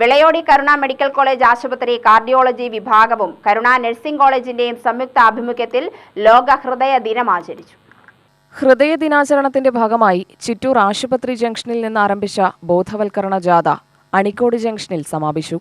Vilayodi Karuna medical college ആശുപത്രി cardiology വിഭാഗവും Karuna nursing കോളേജിന്റെയും സംയുക്ത ആഭിമുഖ്യത്തിൽ ലോക ഹൃദയ ദിനം ആചരിച്ചു. ഹൃദയ ദിനാചരണത്തിന്റെ ഭാഗമായി ചിറ്റൂർ ആശുപത്രി ജംഗ്ഷനിൽ നിന്ന് ആരംഭിച്ച ബോധവൽക്കരണ ജാഥ അണിക്കോട് ജംഗ്ഷനിൽ സമാപിച്ചു.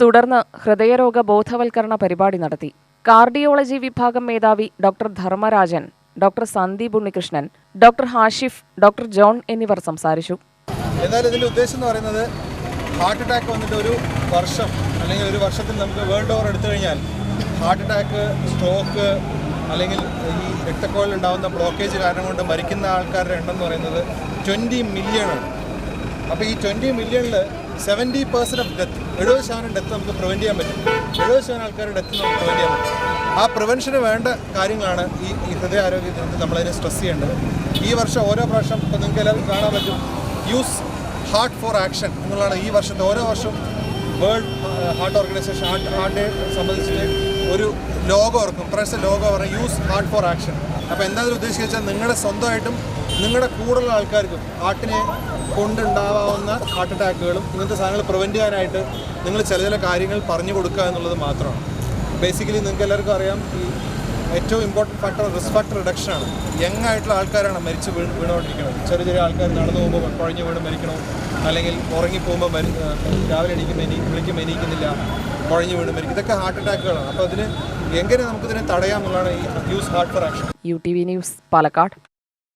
തുടർന്ന് ഹൃദയരോഗ ബോധവൽക്കരണ പരിപാടി നടത്തി. കാർഡിയോളജി വിഭാഗം മേധാവി doctor Dharmarajan doctor Sandeep Unnikrishnan doctor Hashif doctor John എന്നിവർ സംസാരിച്ചു. എന്നാൽ ഇതിന്റെ ഉദ്ദേശം എന്ന് പറയുന്നത് ഹാർട്ട് അറ്റാക്ക് വന്നിട്ട് ഒരു വർഷം അല്ലെങ്കിൽ ഒരു വർഷത്തിൽ നമുക്ക് വേൾഡ് ഓവർ എടുത്തു കഴിഞ്ഞാൽ ഹാർട്ട് അറ്റാക്ക് സ്ട്രോക്ക് അല്ലെങ്കിൽ ഈ രക്തക്കോളിൽ ഉണ്ടാകുന്ന ബ്ലോക്കേജ് കാരണം കൊണ്ട് മരിക്കുന്ന ആൾക്കാരുടെ എണ്ണം എന്ന് പറയുന്നത് ട്വന്റി മില്യണാണ് അപ്പോൾ ഈ ട്വന്റി മില്യണിൽ സെവന്റി പെർസെന്റ് ഓഫ് ഡെത്ത് എഴുപത് ശതമാനം ഡെത്ത് നമുക്ക് പ്രിവെന്റ് ചെയ്യാൻ പറ്റും. എഴുപത് ശതമാനം ആൾക്കാരുടെ ഡെത്ത് നമുക്ക് പ്രിവെന്റ് ചെയ്യാൻ പറ്റും. ആ പ്രിവെൻഷന് വേണ്ട കാര്യങ്ങളാണ് ഈ ഹൃദയാരോഗ്യ ദിനത്തിൽ നമ്മളതിനെ സ്ട്രെസ് ചെയ്യേണ്ടത്. ഈ വർഷം ഓരോ പ്രാവശ്യം ഇപ്പോൾ നിങ്ങൾക്ക് എല്ലാവർക്കും കാണാൻ പറ്റും. യൂസ് ഹാർട്ട് ഫോർ ആക്ഷൻ എന്നുള്ളതാണ് ഈ വർഷത്തെ ഓരോ വർഷവും world heart organisation heart heart day സംബന്ധിച്ചിട്ട് ഒരു ലോഗോ ഇറക്കും. പ്രസ് ലോഗോ പറഞ്ഞാൽ യൂസ് ഹാർട്ട് ഫോർ ആക്ഷൻ അപ്പോൾ എന്താ ഇതിൽ ഉദ്ദേശിക്കുക വെച്ചാൽ നിങ്ങളുടെ സ്വന്തമായിട്ടും നിങ്ങളുടെ കൂടുതലുള്ള ആൾക്കാർക്ക് ഹാർട്ടിനെ കൊണ്ടുണ്ടാവാവുന്ന ഹാർട്ട് അറ്റാക്കുകളും ഇങ്ങനത്തെ സാധനങ്ങൾ പ്രിവെന്റ് ചെയ്യാനായിട്ട് നിങ്ങൾ ചില ചില കാര്യങ്ങൾ പറഞ്ഞു കൊടുക്കുക എന്നുള്ളത് മാത്രമാണ്. ബേസിക്കലി നിങ്ങൾക്ക് എല്ലാവർക്കും അറിയാം ഈ ഏറ്റവും important factor risk factor reduction ആണ്. യങ് ആയിട്ടുള്ള ആൾക്കാരാണ് മരിച്ച് വീണ് വീണുകൊണ്ടിരിക്കുന്നത്. ചെറിയ ചെറിയ ആൾക്കാർ നടന്നു പോകുമ്പോൾ കുഴഞ്ഞു വീണ് മരിക്കണോ? അല്ലെങ്കിൽ ഉറങ്ങിപ്പോകുമ്പോൾ മരി രാവിലെ എണീക്കുമ്പോൾ എനി വിളിക്കുമ്പോൾ എണീക്കുന്നില്ല കുഴഞ്ഞു വീണ് മരിക്കും. ഇതൊക്കെ ഹാർട്ട് അറ്റാക്കുകളാണ് അപ്പോൾ അതിന് എങ്ങനെ നമുക്കിതിനെ തടയാം എന്നുള്ളതാണ് ഈ use heart for action U T V news Palakkad.